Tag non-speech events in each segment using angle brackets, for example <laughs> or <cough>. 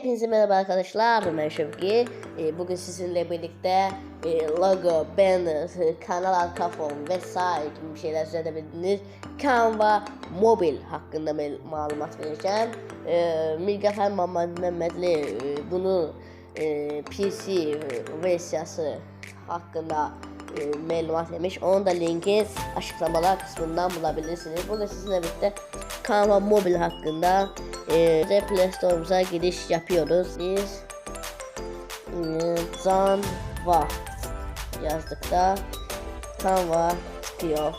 Hepinize merhaba arkadaşlar. Ben Şevki. Ee, Bugün sizinle birlikte e, logo, banner, kanal arka fon vesaire gibi bir şeyler söyleyebilirsiniz. Canva mobil hakkında malumat vereceğim. Ee, Milgafer Muhammed Mehmetli e, bunu e, PC versiyası hakkında e, malumat vermiş. Onun da linki açıklamalar kısmından bulabilirsiniz. Bugün sizinle birlikte Canva mobil hakkında e, Play Store'umuza giriş yapıyoruz. Biz e, Canva yazdık da Canva çıkıyor.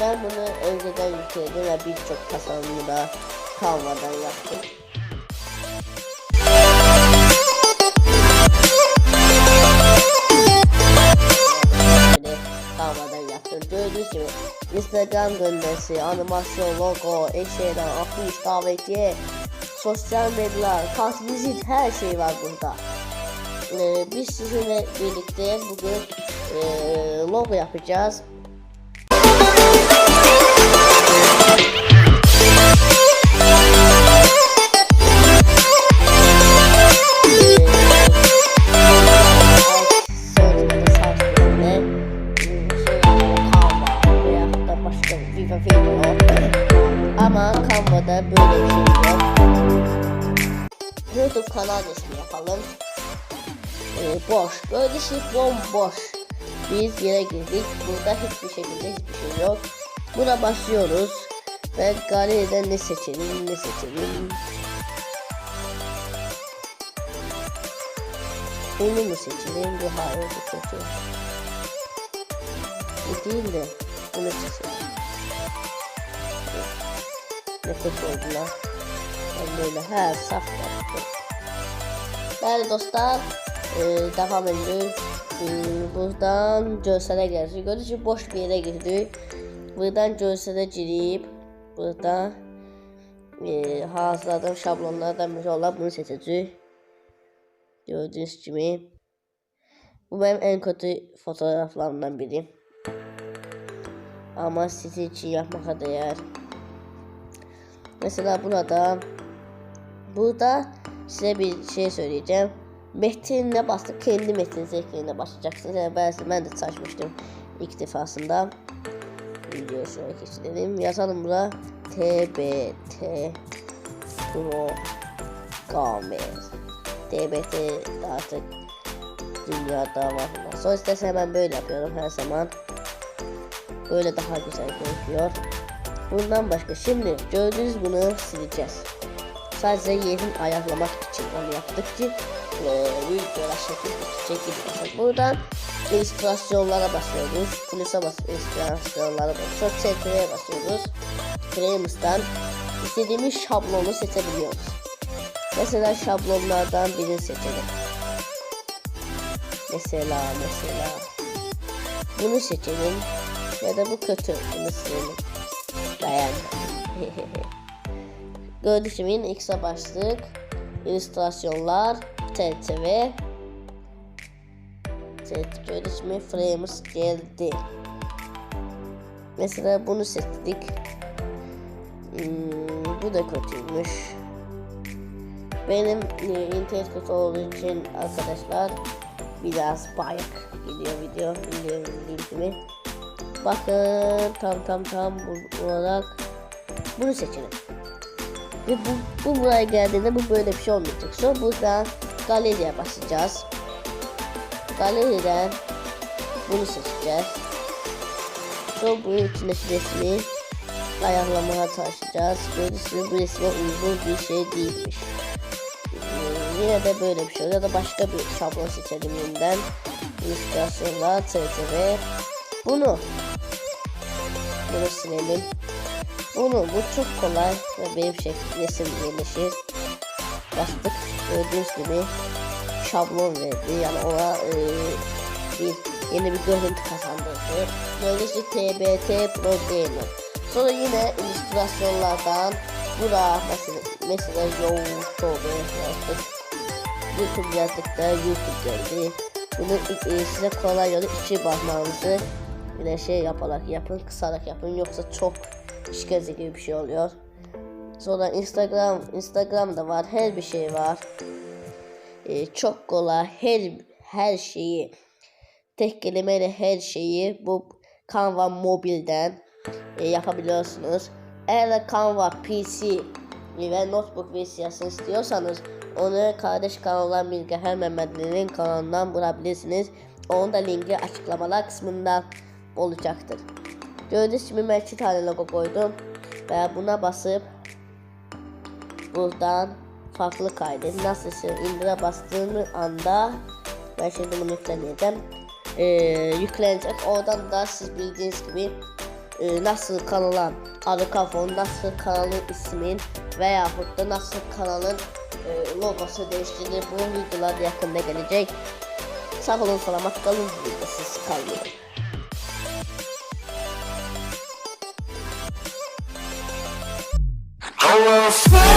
Ben bunu önceden yükledim ve birçok tasarımını da Canva'dan yaptım. Canva'dan yaptım. Gördüğünüz gibi Instagram gönderisi, animasyon, logo, eşyalar, afiş, davetiye, sosyal medyalar, kart vizit her şey var burada. Ee, biz sizinle birlikte bugün e, logo yapacağız. Ama Canva'da böyle bir şey yok. YouTube kanal resmi yapalım. Ee, boş. Böyle şey bomboş. Biz yere girdik. Burada hiçbir şekilde hiçbir şey yok. Buna basıyoruz. Ve galeriden ne seçelim ne seçelim. Bunu mu seçelim? Bu hayır bu kötü. Bu değil de bunu seçelim. Ne kötü oldu lan. Ben böyle her saf yaptım. Değerli dostlar, e, devam ediyoruz. E, buradan görsele geldik. Gördüğünüz gibi boş bir yere girdik. Buradan görsele girip, burada e, hazırladığım şablonlardan biri olan bunu seçeceğiz. Gördüğünüz gibi. Bu benim en kötü fotoğraflarımdan biri. Ama sizi için yapmaya değer. Mesela burada burada size bir şey söyleyeceğim. Metinine bastık. Kendi metin zevklerine başlayacaksınız. Yani ben, ben de saçmıştım ilk defasında. Videoyu şöyle geçirelim. Yazalım burada. TBT Programmer. TBT artık dünyada var. Sonra istersen hemen böyle yapıyorum her zaman. Böyle daha güzel gözüküyor. Bundan başka şimdi gördüğünüz bunu sileceğiz. Sadece yerini ayarlamak için onu yaptık ki videolar şekil şekil Buradan illüstrasyonlara basıyoruz. Plus'a bas illüstrasyonlara basıyoruz. CTR'ye basıyoruz. Frame's'tan istediğimiz şablonu seçebiliyoruz. Mesela şablonlardan birini seçelim. Mesela mesela bunu seçelim ya da bu kötü bunu silelim. Gibi <laughs> yine X'e başlık, illüstrasyonlar, TTV, gördüğünüz gibi frames geldi. Mesela bunu seçtik. Hmm, bu da kötüymüş. Benim e, internet kötü olduğu için arkadaşlar biraz bayık gidiyor video bildiğim gibi. Bakın tam tam tam olarak bunu seçelim. Ve bu, bu buraya geldiğinde bu böyle bir şey olmayacak. Sonra buradan galeriye basacağız. Galeriden bunu seçeceğiz. Sonra bunun içindeki resmi ayarlamaya çalışacağız. Gibi bu resme uygun bir şey değilmiş. Ee, Yine de böyle bir şey ya da başka bir şablon seçelim yeniden. İllüstrasyonlar, TTV. Bunu bunu silelim. Bunu bu çok kolay ve benim şekil resim. Bastık gördüğünüz gibi şablon verdi yani ona e, bir yeni bir görüntü kazandırdı. Gibi TBT Pro Gamer. Sonra yine illüstrasyonlardan bura mesela mesela YouTube yazdık. YouTube yazdık da YouTube geldi. Bunu e, size kolay yolu içi bakmanızı yine şey yaparak yapın, kısarak yapın yoksa çok işkence gibi bir şey oluyor. Sonra Instagram, Instagram'da var. Her bir şey var. Ee, çok kolay. Her her şeyi tek kelimeyle her şeyi bu Canva mobilden e, yapabiliyorsunuz. Eğer Canva PC ve notebook versiyonu istiyorsanız onu kardeş kanalından Bilgehan Mehmetli'nin kanalından bulabilirsiniz. Onun da linki açıklamalar kısmında olacaktır. Gördüğünüz gibi ben iki tane logo koydum ve buna basıp buradan farklı kaydet. Nasıl indire bastığım anda ben şimdi bunu yüklemeyeceğim. Ee, yüklenecek. Oradan da siz bildiğiniz gibi e, nasıl kanalın adı kafon, nasıl kanalın ismin veyahut da nasıl kanalın e, logosu değiştirilir. Bu videolar yakında gelecek. Sağ olun selamat kalın. Videosuz kalmayın. I will